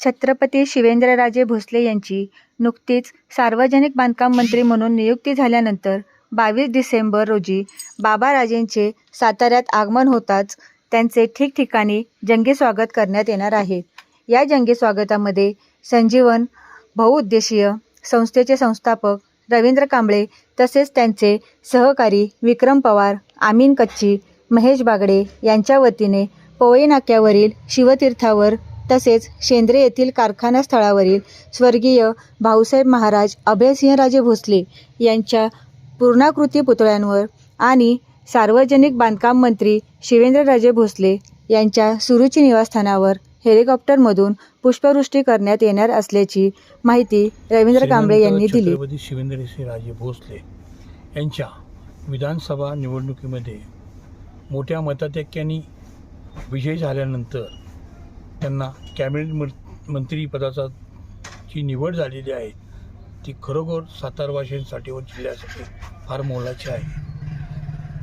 छत्रपती शिवेंद्रराजे भोसले यांची नुकतीच सार्वजनिक बांधकाम मंत्री म्हणून नियुक्ती झाल्यानंतर बावीस डिसेंबर रोजी बाबाराजेंचे साताऱ्यात आगमन होताच त्यांचे ठिकठिकाणी जंगी स्वागत करण्यात येणार आहे. या जंगी स्वागतामध्ये संजीवन बहुउद्देशीय संस्थेचे संस्थापक रवींद्र कांबळे तसेच त्यांचे सहकारी विक्रम पवार आमीन कच्ची महेश बागडे यांच्या वतीने पोळी नाक्यावरील शिवतीर्थावर तसेच शेंद्रे येथील कारखाना स्थळावरील स्वर्गीय भाऊसाहेब महाराज अभयसिंहराजे भोसले यांच्या पूर्णाकृती पुतळ्यांवर आणि सार्वजनिक बांधकाम मंत्री शिवेंद्रराजे भोसले यांच्या सुरुची निवासस्थानावर हेलिकॉप्टरमधून पुष्पवृष्टी करण्यात येणार असल्याची माहिती रवींद्र कांबळे यांनी दिली. शिवेंद्रसिंहराजे भोसले यांच्या विधानसभा निवडणुकीमध्ये मोठ्या मताधिक्याने विजय झाल्यानंतर त्यांना कॅबिनेट मं- मंत्रीपदाचा जी निवड झालेली आहे. ती खरोखर सातारवासींसाठी व जिल्ह्यासाठी फार मोलाची आहे.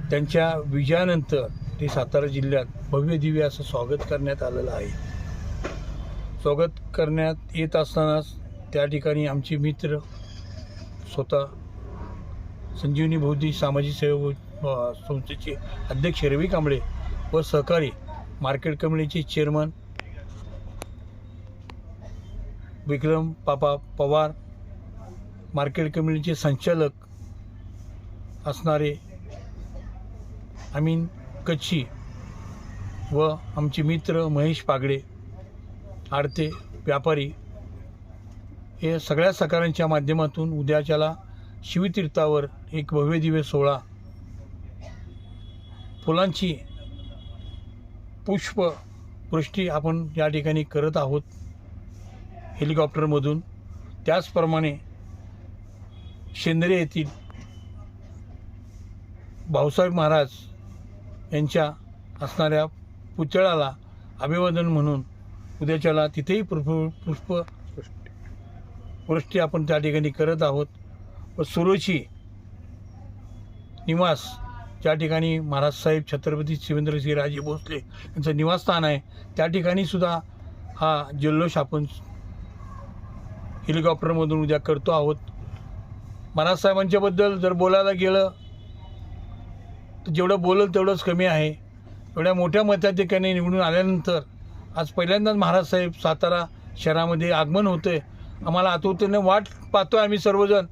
त्यांच्या विजयानंतर ते सातारा जिल्ह्यात भव्य दिव्य असं स्वागत करण्यात आलेलं आहे. स्वागत करण्यात येत असतानाच त्या ठिकाणी आमचे मित्र स्वतः संजीवनी बौद्धी सामाजिक सेवा संस्थेचे अध्यक्ष रवी कांबळे व सहकारी मार्केट कमिटीचे चेअरमन विक्रम पापा पवार मार्केट कमिटीचे संचालक असणारे अमीन कच्छी व आमचे मित्र महेश पागडे आडते व्यापारी हे सगळ्या सकारांच्या माध्यमातून उद्याच्याला शिवतीर्थावर एक भव्य दिव्य सोहळा फुलांची पुष्पवृष्टी आपण या ठिकाणी करत आहोत. हेलिकॉप्टरमधून. त्याचप्रमाणे शेंद्रे येथील भाऊसाहेब महाराज यांच्या असणाऱ्या पुतळ्याला अभिवादन म्हणून उद्याच्याला तिथेही पुष्प पुष्प वृष्टी आपण त्या ठिकाणी करत आहोत. व सुरोची निवास ज्या ठिकाणी महाराज साहेब छत्रपती शिवेंद्रसिंहराजे भोसले यांचं निवासस्थान आहे त्या ठिकाणी सुद्धा हा जल्लोष आपण हेलिकॉप्टरमधून उद्या करतो आहोत. महाराजसाहेबांच्याबद्दल जर बोलायला गेलं तर जेवढं बोलल तेवढंच कमी आहे. एवढ्या मोठ्या मताधिकाने निवडून आल्यानंतर आज पहिल्यांदाच महाराजसाहेब सातारा शहरामध्ये आगमन होतं आहे आम्हाला आतुरतेने वाट पाहतो आहे आम्ही सर्वजण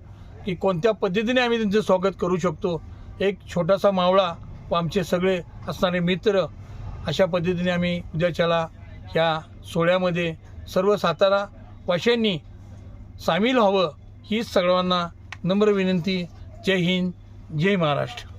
की कोणत्या पद्धतीने आम्ही त्यांचं स्वागत करू शकतो. एक छोटासा मावळा व आमचे सगळे असणारे मित्र अशा पद्धतीने आम्ही उद्याच्याला ह्या सोहळ्यामध्ये सर्व सातारा वाशांनी सामील व्हावं हीच सर्वांना नम्र विनंती. जय हिंद जय महाराष्ट्र.